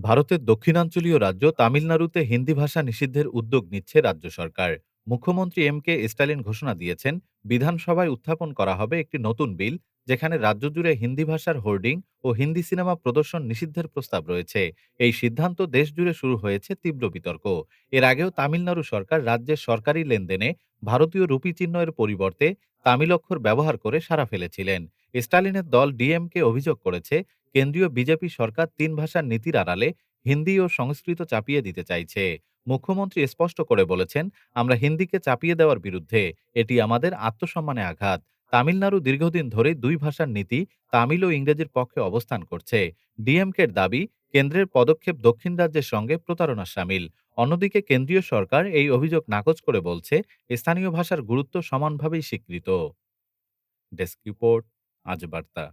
ভারতের দক্ষিণাঞ্চলীয় রাজ্য তামিলনাড়ুতে হিন্দি ভাষা নিষিদ্ধের উদ্যোগ নিচ্ছে রাজ্য সরকার। মুখ্যমন্ত্রী এম কে স্টালিন ঘোষণা দিয়েছেন, বিধানসভায় উত্থাপন করা হবে একটি নতুন বিল, যেখানে রাজ্য জুড়ে হিন্দি ভাষার হোর্ডিং ও হিন্দি সিনেমা প্রদর্শন নিষিদ্ধের প্রস্তাব রয়েছে। এই সিদ্ধান্ত দেশ জুড়ে শুরু হয়েছে তীব্র বিতর্ক। এর আগেও তামিলনাড়ু সরকার রাজ্যের সরকারি লেনদেনে ভারতীয় রুপি চিহ্ন এর পরিবর্তে তামিল অক্ষর ব্যবহার করে সারা ফেলেছিলেন। স্টালিনের দল ডিএমকে অভিযোগ করেছে কেন্দ্রীয় বিজেপি সরকার তিন ভাষার নীতির আড়ালে হিন্দি ও সংস্কৃত চাপিয়ে দিতে চাইছে। মুখ্যমন্ত্রী স্পষ্ট করে বলেছেন, আমরা হিন্দিকে চাপিয়ে দেওয়ার বিরুদ্ধে এটি আমাদের আত্মসম্মানে আঘাত। তামিলনাড়ু দীর্ঘদিন ধরে দুই ভাষার নীতি তামিল ও ইংরেজির পক্ষে অবস্থান করছে। ডিএমকের দাবি, কেন্দ্রের পদক্ষেপ দক্ষিণ রাজ্যের সঙ্গে প্রতারণা সামিল। অন্যদিকে কেন্দ্রীয় সরকার এই অভিযোগ নাকচ করে বলছে, স্থানীয় ভাষার গুরুত্ব সমানভাবেই স্বীকৃত। ডেস্ক রিপোর্ট, আজ বার্তা।